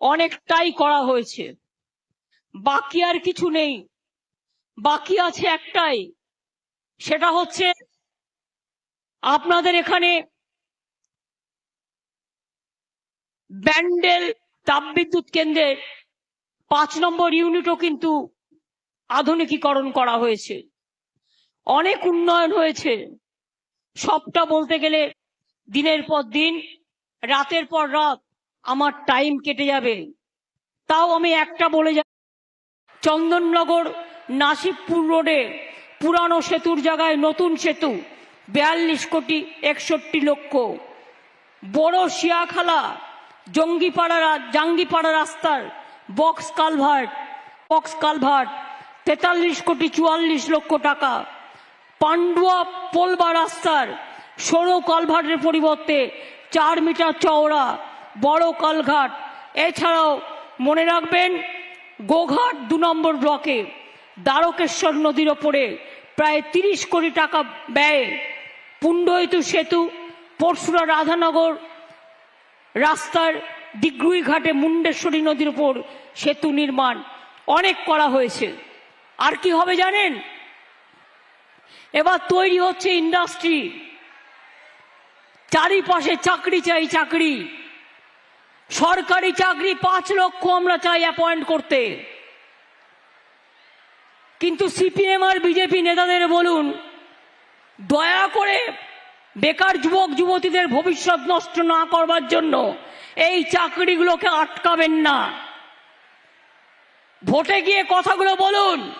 অনেকটাই করা হয়েছে। বাকি আর কিছু নেই। বাকি আছে একটাই। সেটা হচ্ছে আপনাদের এখানে ব্যান্ডেল তাপবিদ্যুৎ কেন্দ্রের পাঁচ নম্বর ইউনিটও কিন্তু আধুনিকীকরণ করা হয়েছে। অনেক উন্নয়ন হয়েছে। সবটা বলতে গেলে দিনের পর দিন, রাতের পর রাত। আমার টাইম কেটে যাবে। তাও আমি একটা বলে যাব চন্দননগর নাসিবপুর রোডে পুরানো সেতুর জায়গায় নতুন সেতু, বিয়াল্লিশ কোটি একষট্টি লক্ষ। বড় শিয়াখালা, জঙ্গিপাড়া জাঙ্গিপাড়া রাস্তার বক্স কালভার্ট বক্স কালভার্ট তেতাল্লিশ কোটি চুয়াল্লিশ লক্ষ টাকা। পান্ডুয়া পোলবা রাস্তার সরু কালভার্টের পরিবর্তে চার মিটার চওড়া। বড় কলঘাট। এছাড়াও মনে রাখবেন, গোঘাট দু নম্বর ব্লকে দ্বারকেশ্বর নদীর ওপরে প্রায় তিরিশ কোটি টাকা ব্যয়ে পুণ্ডহিতু সেতু, পরশুরা রাধানগর রাস্তার দিগ্রুই ঘাটে মুন্ডেশ্বরী নদীর উপর সেতু নির্মাণ অনেক করা হয়েছে। আর কি হবে জানেন? এবার তৈরি হচ্ছে ইন্ডাস্ট্রি। চারিপাশে চাকরি চাই চাকরি। সরকারি চাকরি পাঁচ লক্ষ আমরা চাই অ্যাপয়েন্ট করতে। কিন্তু সিপিএম আর বিজেপি নেতাদের বলুন, দয়া করে বেকার যুবক, যুবতীদের ভবিষ্যৎ নষ্ট না করবার জন্য এই চাকরিগুলোকে আটকাবেন না। ভোটে গিয়ে কথাগুলো বলুন,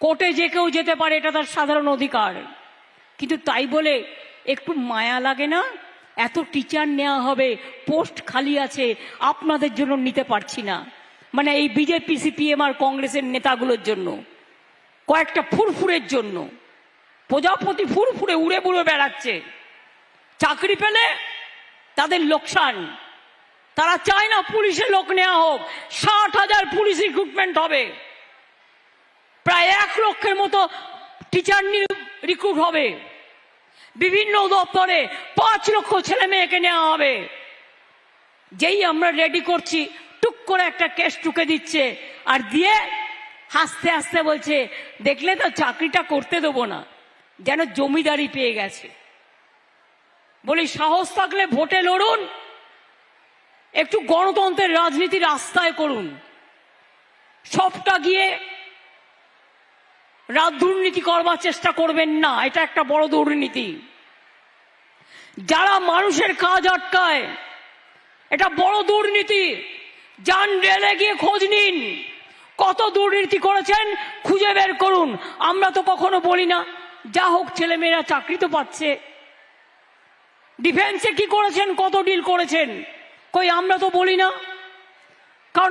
কোর্টে যে কেউ যেতে পারে, এটা তার সাধারণ অধিকার। কিন্তু তাই বলে একটু মায়া লাগে না? এত টিচার নেওয়া হবে পোস্ট খালি আছে, আপনাদের জন্য নিতে পারছি না। মানে এই বিজেপি সিপিএম আর কংগ্রেসের নেতাগুলোর জন্য। কয়েকটা ফুরফুরের জন্য। প্রজাপতি ফুরফুরে উড়ে বুড়ে বেড়াচ্ছে। চাকরি পেলে তাদের লোকসান। তারা চায় না পুলিশে লোক নেওয়া হোক। ষাট হাজার পুলিশ রিক্রুটমেন্ট হবে। প্রায় এক লক্ষের মতো টিচার রিক্রুট হবে। বিভিন্ন দপ্তরে পাঁচ লক্ষ ছেলে মেয়েকে নেওয়া হবে। যেই আমরা রেডি করছি, টুক করে একটা কেস টুকে দিচ্ছে আর দিয়ে হাসতে হাসতে বলছে, দেখলে তো চাকরিটা করতে দেবো না, যেন জমিদারি পেয়ে গেছে। বলি, সাহস থাকলে ভোটে লড়ুন, একটু গণতন্ত্রের রাজনীতি রাস্তায় করুন। সবটা গিয়ে রাত দুর্নীতি করবার চেষ্টা করবেন না, এটা একটা বড় দুর্নীতি। যারা মানুষের কাজ আটকায়, এটা বড় দুর্নীতি। যান রেলে গিয়ে খোঁজ নিন, কত দুর্নীতি করেছেন, খুঁজে বের করুন। আমরা তো কখনো বলি না, যা হোক ছেলেমেয়েরা চাকরি তো পাচ্ছে। ডিফেন্সে কি করেছেন, কত ডিল করেছেন, কই আমরা তো বলি না। কারণ